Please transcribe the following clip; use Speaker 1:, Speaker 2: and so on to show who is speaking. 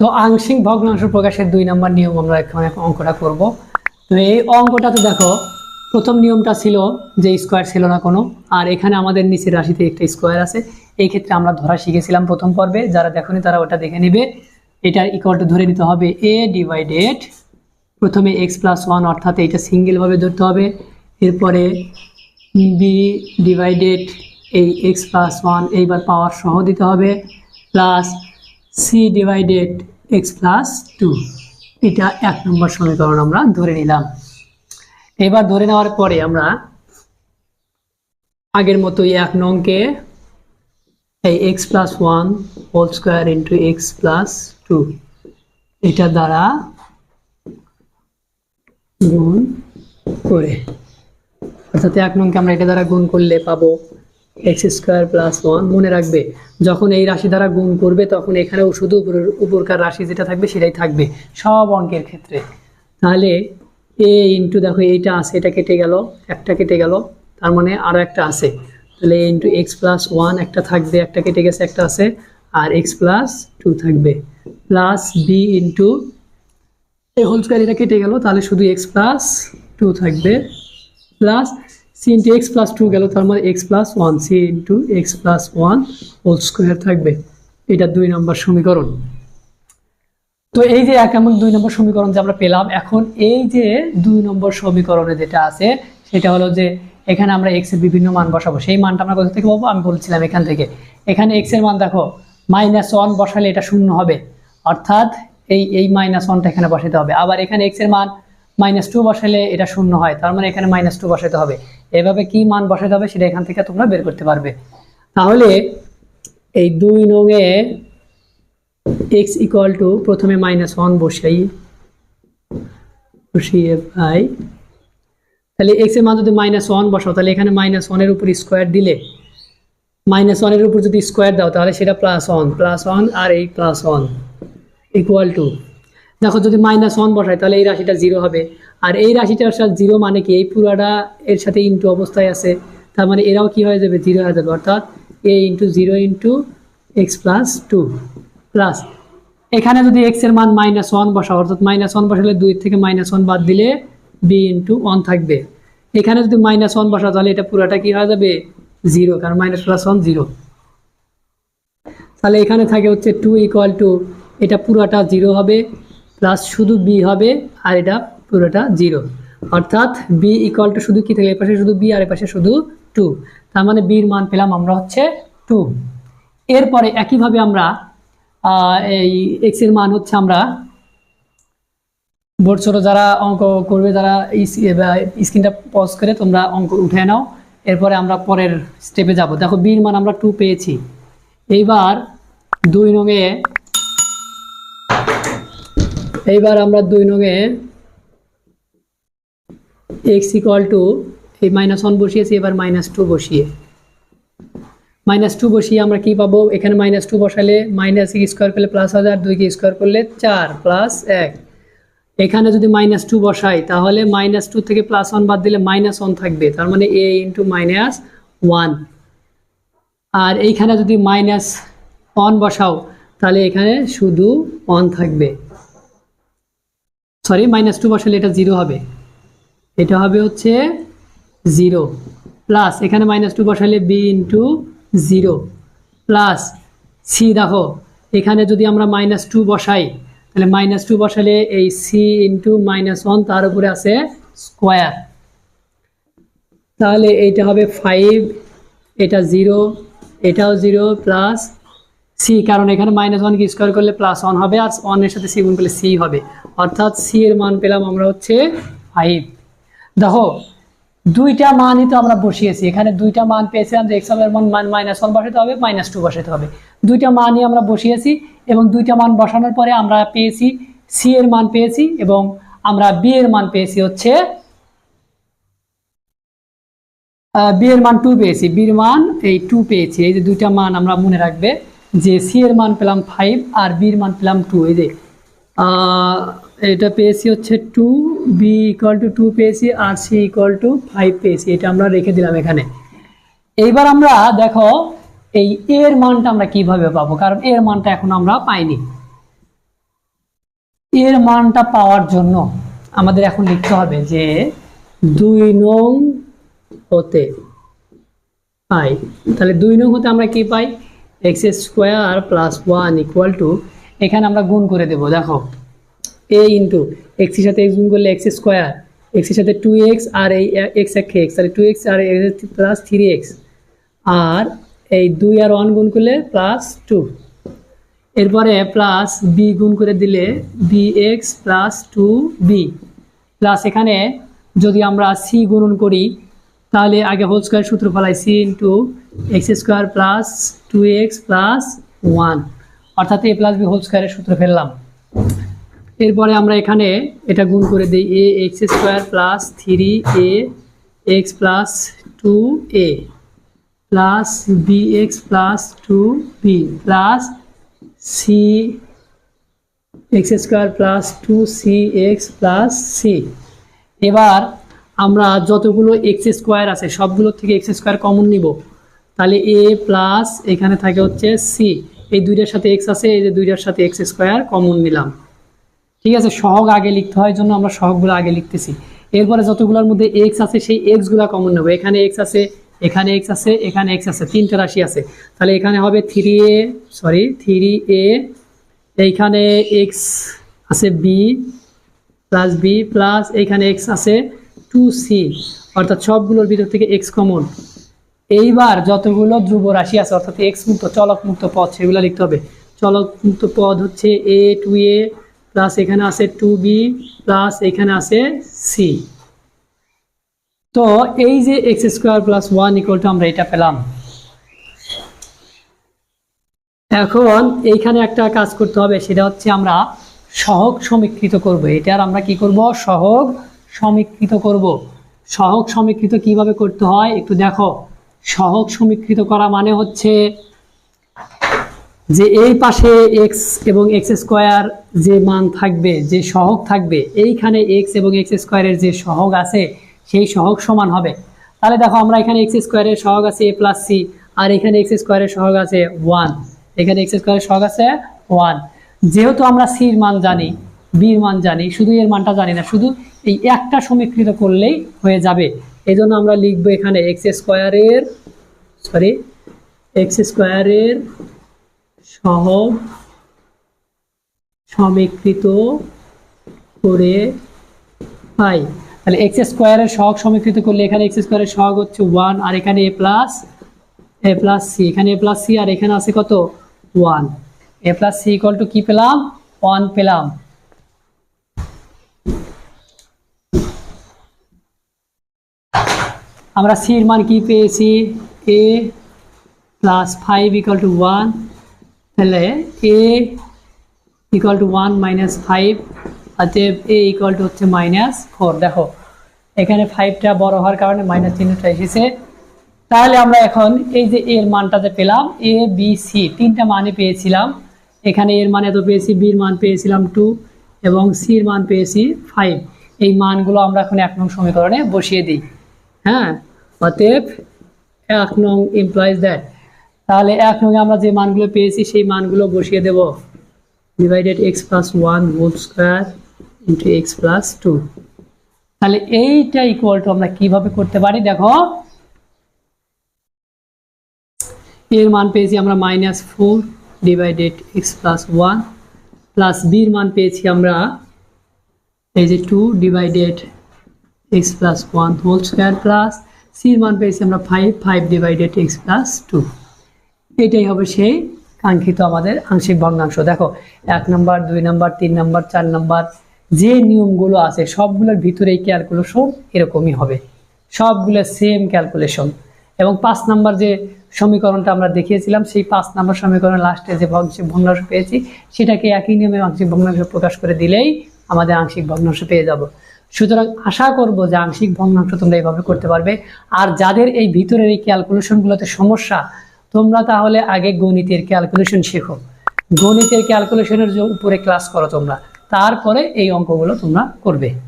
Speaker 1: তো আংশিক ভগ্নাংশ প্রকাশের দুই নম্বর নিয়ম আমরা এখানে অঙ্কটা করব। তো এই অঙ্কটাতে দেখো, প্রথম নিয়মটা ছিল যে স্কোয়ার ছিল না কোনো, আর এখানে আমাদের নিচের রাশিতে একটা স্কোয়ার আছে। এই ক্ষেত্রে আমরা ধরা শিখেছিলাম প্রথম পর্বে, যারা দেখোনি তারা ওটা দেখে নিবে। এটার ইকুয়ালটা ধরে নিতে হবে এ ডিভাইডেড প্রথমে এক্স প্লাস ওয়ান অর্থাৎ এইটা সিঙ্গেলভাবে ধরতে হবে। এরপরে বি ডিভাইডেড এই এক্স প্লাস ওয়ান এইবার পাওয়ার সহ দিতে হবে। Plus C divided x plus two এটা এক নম্বর সমীকরণ আমরা ধরে নিলাম। এবার ধরে নেওয়ার পরে আমরা আগের মতোই এক নংকে এই x plus one whole square into x plus two এটা দ্বারা গুণ করে। অর্থাৎ এক নংকে আমরা এটা দ্বারা গুণ করলে পাবো এক্স স্কোয়ার প্লাস ওয়ান মনে রাখবে। যখন এই রাশি দ্বারা গুণ করবে, তখন এখানেও শুধু উপরের উপরকার রাশি যেটা থাকবে, সেটাই থাকবে। সব অঙ্কের ক্ষেত্রে। তাহলে এ ইন্টু দেখো এইটা আছে, এটা কেটে গেল, একটা কেটে গেল, তার মানে আরও একটা আছে। তাহলে A into x plus one একটা থাকবে, একটা কেটে গেছে, একটা আছে, আর এক্স প্লাস টু থাকবে। প্লাস বি ইন্টু এই হোল স্কোয়ার এটা কেটে গেল, তাহলে শুধু এক্স প্লাস টু থাকবে। Plus C into x plus two গেল, তার মানে x plus one. C into x plus one whole square থাকবে। এটা দুই নম্বর সমীকরণ। তো এই যে এক এবং দুই নম্বর সমীকরণ যে আমরা পেলাম, এখন এই যে দুই নম্বর সমীকরণে যেটা আছে, সেটা হলো যে এখানে আমরা এক্সের বিভিন্ন মান বসাবো। সেই মানটা আমরা কোথা থেকে পাবো? আমি বলছিলাম এখান থেকে। এখানে এক্সের মান দেখো মাইনাস ওয়ান বসালে এটা শূন্য হবে। অর্থাৎ এই এই মাইনাস ওয়ানটা এখানে বসাতে হবে। আবার এখানে এক্সের মান মাইনাস টু বসালে এটা শূন্য হয়। তার মানে এখানে মাইনাস টু বসাতে হবে। এভাবে কি মান বসাতে হবে সেটা এখান থেকে তোমরা বের করতে পারবে। তাহলে এই দুই নঙে এক্স ইকুয়াল টু প্রথমে মাইনাস ওয়ান বসাই বসিয়ে পাই। তাহলে এক্সের মান যদি মাইনাস ওয়ান বসাও, তাহলে এখানে মাইনাস ওয়ানের উপর স্কোয়ার দিলে মাইনাস ওয়ানের উপর যদি স্কোয়ার দাও, তাহলে সেটা প্লাস ওয়ান প্লাস ওয়ান আর এই প্লাস ওয়ান ইকুয়াল টু দেখো, যদি মাইনাস ওয়ান বসায় তাহলে এই রাশিটা জিরো হবে। আর এই রাশিটার সাথে জিরো মানে কি? এই পুরাটা এর সাথে ইন্টু অবস্থায় আছে। তার মানে এরাও কি হয়ে যাবে? জিরো হয়ে যাবে। অর্থাৎ A into zero into x plus two plus এখানে যদি এক্সের মান মাইনাস ওয়ান বসাও, অর্থাৎ মাইনাস ওয়ান বসালে দুই থেকে মাইনাস ওয়ান বাদ দিলে বি ইন্টু ওয়ান থাকবে। এখানে যদি মাইনাস ওয়ান বসা তাহলে এটা পুরাটা কি হয়ে যাবে? জিরো কারণ মাইনাস প্লাস ওয়ান জিরো তাহলে এখানে থাকে হচ্ছে টু ইকুয়াল টু এটা পুরোটা জিরো হবে। প্লাস শুধু বি হবে আর এটা পুরোটা জিরো। অর্থাৎ বি ইকুয়াল টু শুধু কি থাকে? এপাশে শুধু বি আর এপাশে শুধু টু তার মানে বির মান পেলাম আমরা হচ্ছে টু এরপরে একইভাবে আমরা এই এক্সের মান হচ্ছে আমরা বোর্ড ছোট যারা অঙ্ক করবে, যারা স্ক্রিনটা পজ করে তোমরা অঙ্ক উঠে নাও। এরপরে আমরা পরের স্টেপে যাব। দেখো বির মান আমরা টু পেয়েছি। এইবার দুই নঙে এইবার আমরা দুই নঙে এক্স ইকুয়াল টু এই মাইনাস ওয়ান বসিয়েছি, এবার মাইনাস টু বসিয়ে। মাইনাস টু বসিয়ে আমরা কি পাবো? এখানে মাইনাস টু বসালে মাইনাস এক স্কোয়ার করলে প্লাস হাজার দুইকে স্কোয়ার করলে চার প্লাস এক। এখানে যদি মাইনাস টু বসাই, তাহলে মাইনাস টু থেকে প্লাস ওয়ান বাদ দিলে মাইনাস ওয়ান থাকবে, তার মানে এ ইন্টু মাইনাস ওয়ান আর এইখানে যদি মাইনাস ওয়ান বসাও, তাহলে এখানে শুধু ওয়ান থাকবে। সরি মাইনাস টু বসালে এটা জিরো হবে। এটা হবে হচ্ছে জিরো প্লাস এখানে মাইনাস টু বসালে B into zero plus C দেখো, এখানে যদি আমরা মাইনাস টু বসাই, তাহলে মাইনাস টু বসালে এই সি ইন্টু মাইনাস ওয়ান তার উপরে আছে স্কোয়ার তাহলে এইটা হবে ফাইভ এটা জিরো এটাও জিরো প্লাস সি কারণ এখানে মাইনাস ওয়ান কি স্কোয়ার করলে প্লাস ওয়ান হবে আর ওয়ানের সাথে সি গুণ করলে সি হবে। অর্থাৎ সি এর মান পেলাম আমরা হচ্ছে ফাইভ দেখো, দুইটা মানই তো আমরা বসিয়েছি। এখানে দুইটা মান পেয়েছিলাম যে এক্সের মান মাইনাস ওয়ান বসাতে হবে মাইনাস টু বসাতে হবে। দুইটা মানই আমরা বসিয়েছি এবং দুইটা মান বসানোর পরে আমরা পেয়েছি সি এর মান পেয়েছি এবং আমরা বি এর মান পেয়েছি হচ্ছে বি এর মান টু পেয়েছি। বির মান এই টু পেয়েছি। এই যে দুইটা মান আমরা মনে রাখবে। যে সি এর মান পেলাম ফাইভ আর বির মান পেলাম টু এই যে এটা পেয়েছি হচ্ছে two B equal to two পেয়েছি আর সি ইকুয়াল টু ফাইভ পেয়েছি, এটা আমরা রেখে দিলাম এখানে। এইবার আমরা দেখো এই এর মানটা আমরা কীভাবে পাবো, কারণ এর মানটা এখন আমরা পাইনি। এর মানটা পাওয়ার জন্য আমাদের এখন লিখতে হবে যে দুই নং হতে পাই। তাহলে দুই নং হতে আমরা কি পাই? X square plus one equal to এখানে আমরা গুণ করে দেব, দেখো। এ ইন্টু এক্সের সাথে এক্স গুণ করলে এক্স স্কোয়ার এক্সের সাথে টু এক্স আর এই এক্স এক এক্স তাহলে টু এক্স আর প্লাস থ্রি এক্স আর এই দুই আর ওয়ান গুণ করলে প্লাস টু এরপরে প্লাস বি গুণ করে দিলে B x plus two B plus এখানে যদি আমরা সি গুণন করি তাহলে আগে হোল স্কোয়ার সূত্র ফেলাই C into x square plus two x plus one অর্থাৎ এ প্লাস বি হোল স্কোয়ারের সূত্র ফেললাম। এরপরে আমরা এখানে এটা গুণ করে দিই A x square plus three A x plus two A plus B x plus two B plus C x square plus two C x plus C এবার আমরা যতগুলো এক্স স্কোয়ার আছে, সবগুলো থেকে এক্স স্কোয়ার কমন নিব। তাহলে এ plus এখানে থাকে হচ্ছে সি এই দুইটার সাথে এক্স আছে, এই যে দুইটার সাথে এক্স স্কোয়ার কমন নিলাম। ঠিক আছে? সহগ আগে লিখতে হয় জন্য আমরা সহগগুলো আগে লিখতেছি। এরপরে যতগুলোর মধ্যে এক্স আছে, সেই এক্সগুলো কমন নেব। এখানে এক্স আছে, এখানে এক্স আছে, এখানে এক্স আছে, তিনটা রাশি আছে। তাহলে এখানে হবে three A sorry three A এইখানে এক্স আছে বি প্লাস বি প্লাস এইখানে এক্স আছে টু সি অর্থাৎ সবগুলোর ভিতর থেকে এক্স কমন এইবার যতগুলো ধ্রুব রাশি আছে, অর্থাৎ এক্স মুক্ত, চলক মুক্ত পদ, সেগুলো লিখতে হবে। চলক মুক্ত পদ হচ্ছে এ টু এ প্লাস এখানে আছে টু বি প্লাস এখানে আছে সি তো এই যে x square plus one equal to আমরা এটা পেলাম। এখন এইখানে একটা কাজ করতে হবে, সেটা হচ্ছে আমরা সহগ সমীকৃত করব। এটার আমরা কি করব? সহগ সমীকৃত করব। সহগ সমীকৃত কীভাবে করতে হয়? একটু দেখো। সহগ সমীকৃত করা মানে হচ্ছে যে এই পাশে এক্স এবং এক্স স্কোয়ার যে মান থাকবে, যে সহগ থাকবে, এইখানে এক্স এবং এক্স স্কোয়ারের যে সহগ আছে, সেই সহগ সমান হবে। তাহলে দেখো আমরা এখানে এক্স স্কোয়ারের সহগ আছে এ প্লাস সি আর এখানে এক্স স্কোয়ারের সহগ আছে ওয়ান এখানে এক্স স্কোয়ারের সহগ আছে ওয়ান যেহেতু আমরা সির মান জানি বির মান জানি, শুধু এর মানটা জানি না, শুধু এই একটা সমীকৃত করলেই হয়ে যাবে। এই জন্য আমরা লিখব এখানে এক্স স্কোয়ারের সরি এক্স স্কোয়ারের সহগ সমীকৃত করে পাই। তাহলে এক্স স্কোয়ারের সহগ সমীকৃত করলে এখানে এক্স স্কোয়ারের সহগ হচ্ছে ওয়ান আর এখানে A plus A plus C এখানে এ প্লাস সি আর এখানে আছে কত? One A plus C equal to কি পেলাম? ওয়ান পেলাম। আমরা সির মান কি পেয়েছি? A plus five equal to one তাহলে A equal to one minus five অতএব এ ইকুয়াল টু হচ্ছে মাইনাস ফোর দেখো, এখানে ফাইভটা বড় হওয়ার কারণে মাইনাস চিহ্নটা এসেছে। তাহলে আমরা এখন এই যে এর মানটা যে পেলাম এ বি সি তিনটা মানে পেয়েছিলাম। এখানে এর মান এত পেয়েছি বির মান পেয়েছিলাম টু এবং সির মান পেয়েছি ফাইভ এই মানগুলো আমরা এখন এক নং সমীকরণে বসিয়ে দিই। হ্যাঁ? অতএব এক নং ইমপ্লয়েজ দ্যাট তাহলে এক নং আমরা যে মানগুলো পেয়েছি, সেই মানগুলো বসিয়ে দেব। Divided x plus one whole square into x plus two তাহলে এইটা ইকুয়াল টু আমরা কীভাবে করতে পারি? দেখো। এর মান পেয়েছি আমরা minus four divided x plus one plus বির মান পেয়েছি আমরা এই যে two divided x plus one whole square plus সির মান পেয়েছি আমরা five five divided x plus two এটাই হবে সেই কাঙ্ক্ষিত আমাদের আংশিক ভগ্নাংশ। দেখো, এক নম্বর দুই নম্বর তিন নম্বর চার নম্বর যে নিয়মগুলো আছে, সবগুলোর ভিতরে এই ক্যালকুলেশন এরকমই হবে। সবগুলো সেম ক্যালকুলেশন এবং পাঁচ নাম্বার যে সমীকরণটা আমরা দেখিয়েছিলাম, সেই পাঁচ নাম্বার সমীকরণের লাস্টে যে আংশিক ভগ্নাংশ পেয়েছি, সেটাকে একই নিয়মে আংশিক ভগ্নাংশ প্রকাশ করে দিলেই আমাদের আংশিক ভগ্নাংশ পেয়ে যাব। সুতরাং আশা করব যে আংশিক ভগ্নাংশ তোমরা এইভাবে করতে পারবে। আর যাদের এই ভিতরের এই ক্যালকুলেশনগুলোতে সমস্যা, তোমরা তাহলে আগে গণিতের ক্যালকুলেশন শেখো। গণিতের ক্যালকুলেশনের উপরে ক্লাস করো তোমরা। তারপরে এই অঙ্কগুলো তোমরা করবে।